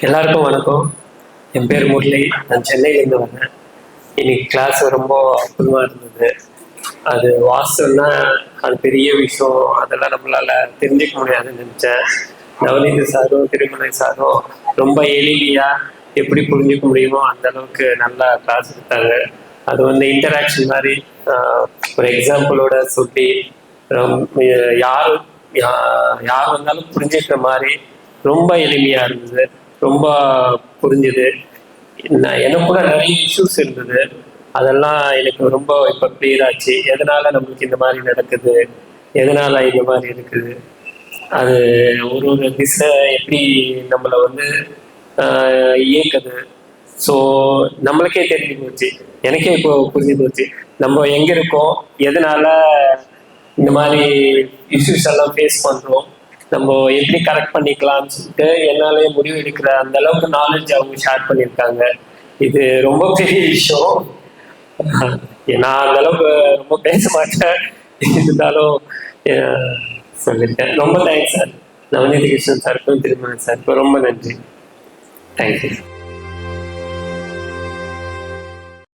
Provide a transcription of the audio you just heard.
எல்லாருக்கும் வணக்கம். என் பேர் முரளி. நான் சென்னையிலேருந்து வந்தேன். இன்னைக்கு கிளாஸ் ரொம்ப அற்புதமாக இருந்தது. அது வாசம்னா அது பெரிய விஷயம். அதெல்லாம் நம்மளால தெரிஞ்சுக்க முடியாதுன்னு நினச்சேன். நவநீத சாரும் திருமலை சாரும் ரொம்ப எளிமையாக எப்படி புரிஞ்சுக்க முடியுமோ அந்த அளவுக்கு நல்லா கிளாஸ் எடுத்தாங்க. அது வந்து இன்டராக்ஷன் மாதிரி ஒரு எக்ஸாம்பிளோட சொல்லி ரொம்ப யார் யா- யார் வந்தாலும் புரிஞ்சுக்கிற மாதிரி ரொம்ப எளிமையாக இருந்தது. ரொம்ப புரிஞ்சுது. நான் எனக்கு நிறைய இஷ்யூஸ் இருந்தது. அதெல்லாம் எனக்கு ரொம்ப இப்போ கிளியர் ஆச்சு. எதனால நம்மளுக்கு இந்த மாதிரி நடக்குது? எதனால இந்த மாதிரி இருக்குது? அது ஒரு ஒரு திசை எப்படி நம்மளை வந்து இயக்குது. ஸோ நம்மளுக்கே தெரிஞ்சு போச்சு. எனக்கே இப்போ புரிஞ்சு போச்சு. நம்ம எங்க இருக்கோம்? எதனால இந்த மாதிரி இஷ்யூஸ் எல்லாம் ஃபேஸ் பண்றோம்? நம்ம எப்படி கரெக்ட் பண்ணிக்கலாம்னு சொல்லிட்டு என்னாலேயே முடிவு எடுக்கிற அந்த அளவுக்கு நாலேஜ் அவங்க ஷேர் பண்ணியிருக்காங்க. இது ரொம்ப பெரிய விஷயம். நான் அந்த அளவுக்கு ரொம்ப பேச மாட்டேன். இருந்தாலும் சொல்லியிருக்கேன் ரொம்ப தேங்க்ஸ் சார் நவநீத கிருஷ்ணன் சாருக்கும் திருமணம் சாருக்கும் ரொம்ப நன்றி. தேங்க்யூ